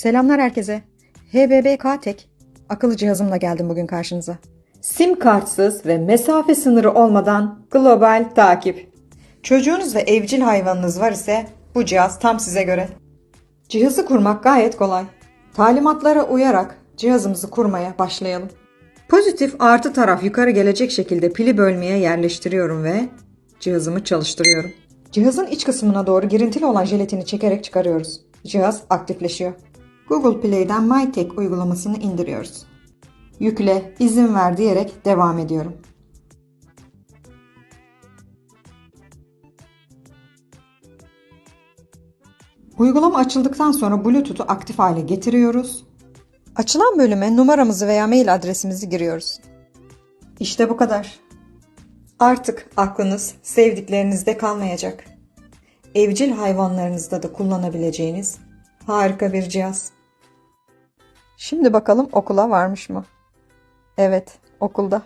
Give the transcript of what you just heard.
Selamlar herkese. HBBK Tek akıllı cihazımla geldim bugün karşınıza. Sim kartsız ve mesafe sınırı olmadan global takip. Çocuğunuz ve evcil hayvanınız var ise bu cihaz tam size göre. Cihazı kurmak gayet kolay. Talimatlara uyarak cihazımızı kurmaya başlayalım. Pozitif artı taraf yukarı gelecek şekilde pili bölmeye yerleştiriyorum ve cihazımı çalıştırıyorum. Cihazın iç kısmına doğru girintili olan jelatini çekerek çıkarıyoruz. Cihaz aktifleşiyor. Google Play'den MyTech uygulamasını indiriyoruz. Yükle, izin ver diyerek devam ediyorum. Uygulama açıldıktan sonra Bluetooth'u aktif hale getiriyoruz. Açılan bölüme numaramızı veya mail adresimizi giriyoruz. İşte bu kadar. Artık aklınız sevdiklerinizde kalmayacak. Evcil hayvanlarınızda da kullanabileceğiniz harika bir cihaz. Şimdi bakalım okula varmış mı? Evet, okulda.